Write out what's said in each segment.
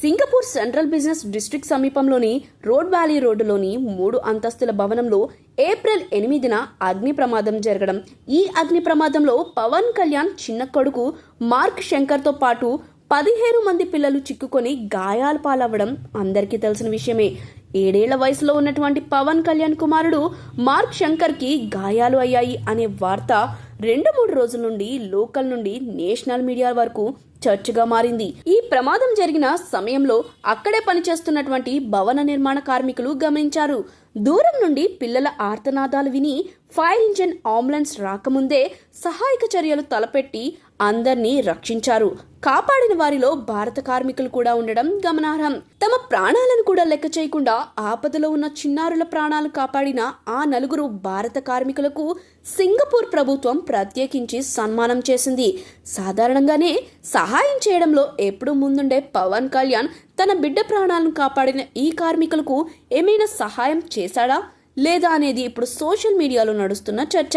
Singapore central business district సమీపంలోని road valley రోడ్డులోని మూడు అంతస్తుల భవనంలో ఏప్రిల్ ఎనిమిదిన అగ్ని ప్రమాదం జరగడం. ఈ అగ్ని ప్రమాదంలో పవన్ కళ్యాణ్ చిన్న కొడుకు మార్క్ శంకర్తో పాటు పదిహేను మంది పిల్లలు చిక్కుకొని గాయాల పాలవ్వడం అందరికీ తెలిసిన విషయమే. ఏడేళ్ళ వయసులో ఉన్నటువంటి పవన్ కళ్యాణ్ కుమారుడు మార్క్ శంకర్కి గాయాలు అయ్యాయి అనే వార్త రెండు మూడు రోజుల నుండి లోకల్ నుండి నేషనల్ మీడియా వరకు చర్చగా మారింది. ఈ ప్రమాదం జరిగిన సమయంలో అక్కడే పనిచేస్తున్నటువంటి భవన నిర్మాణ కార్మికులు గమనించారు. దూరం నుండి పిల్లల ఆర్తనాదాలు విని ఫైర్ ఇంజిన్ అంబులెన్స్ రాకముందే సహాయక చర్యలు తలపెట్టి అందర్నీ రక్షించారు. కాపాడిన వారిలో భారత కార్మికులు కూడా ఉండడం గమనార్హం. తమ ప్రాణాలను కూడా లెక్క చేయకుండా ఆపదలో ఉన్న చిన్నారుల ప్రాణాలు కాపాడిన ఆ నలుగురు భారత కార్మికులకు సింగపూర్ ప్రభుత్వం ప్రత్యేకించి సన్మానం చేసింది. సాధారణంగానే సహాయం చేయడంలో ఎప్పుడూ ముందుండే పవన్ కళ్యాణ్ తన బిడ్డ ప్రాణాలను కాపాడిన ఈ కార్మికులకు ఏమైనా సహాయం చేశాడా లేదా అనేది ఇప్పుడు సోషల్ మీడియాలో నడుస్తున్న చర్చ.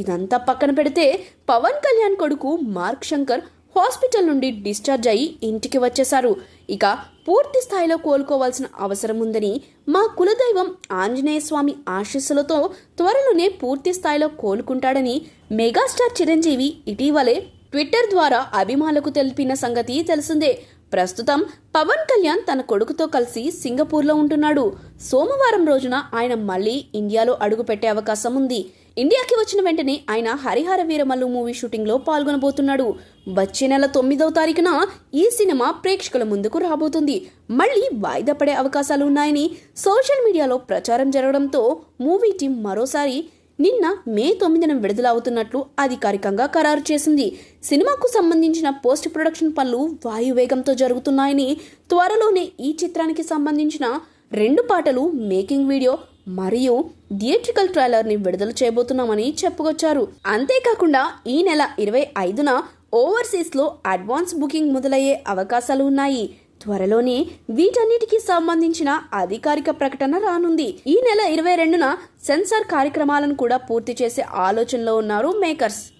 ఇదంతా పక్కన పెడితే పవన్ కళ్యాణ్ కొడుకు మార్క్ శంకర్ హాస్పిటల్ నుండి డిశ్చార్జ్ అయ్యి ఇంటికి వచ్చేశారు. ఇక పూర్తి స్థాయిలో కోలుకోవాల్సిన అవసరం ఉందని మా కులదైవం ఆంజనేయ స్వామి ఆశీస్సులతో త్వరలోనే పూర్తి స్థాయిలో కోలుకుంటాడని మెగాస్టార్ చిరంజీవి ఇటీవలే ట్విట్టర్ ద్వారా అభిమానులకు తెలిపిన సంగతి తెలిసిందే. ప్రస్తుతం పవన్ కళ్యాణ్ తన కొడుకుతో కలిసి సింగపూర్లో ఉంటున్నాడు. సోమవారం రోజున ఆయన మళ్ళీ ఇండియాలో అడుగుపెట్టే అవకాశం ఉంది. ఇండియాకి వచ్చిన వెంటనే ఆయన హరిహర వీరమల్లు మూవీ షూటింగ్లో పాల్గొనబోతున్నాడు. వచ్చే నెల తొమ్మిదవ తారీఖున ఈ సినిమా ప్రేక్షకుల ముందుకు రాబోతుంది. మళ్ళీ వాయిదా పడే అవకాశాలు ఉన్నాయని సోషల్ మీడియాలో ప్రచారం జరగడంతో మూవీ టీం మరోసారి నిన్న మే తొమ్మిదిన విడుదల అవుతున్నట్లు అధికారికంగా ఖరారు చేసింది. సినిమాకు సంబంధించిన పోస్ట్ ప్రొడక్షన్ పనులు వాయువేగంతో జరుగుతున్నాయని త్వరలోనే ఈ చిత్రానికి సంబంధించిన రెండు పాటలు మేకింగ్ వీడియో మరియు థియేట్రికల్ ట్రైలర్ని విడుదల చేయబోతున్నామని చెప్పుకొచ్చారు. అంతేకాకుండా ఈ నెల ఇరవై ఐదున ఓవర్సీస్లో అడ్వాన్స్ బుకింగ్ మొదలయ్యే అవకాశాలు ఉన్నాయి. త్వరలోనే వీటన్నిటికీ సంబంధించిన అధికారిక ప్రకటన రానుంది. ఈ నెల ఇరవై రెండున సెన్సార్ కార్యక్రమాలను కూడా పూర్తి చేసే ఆలోచనలో ఉన్నారు మేకర్స్.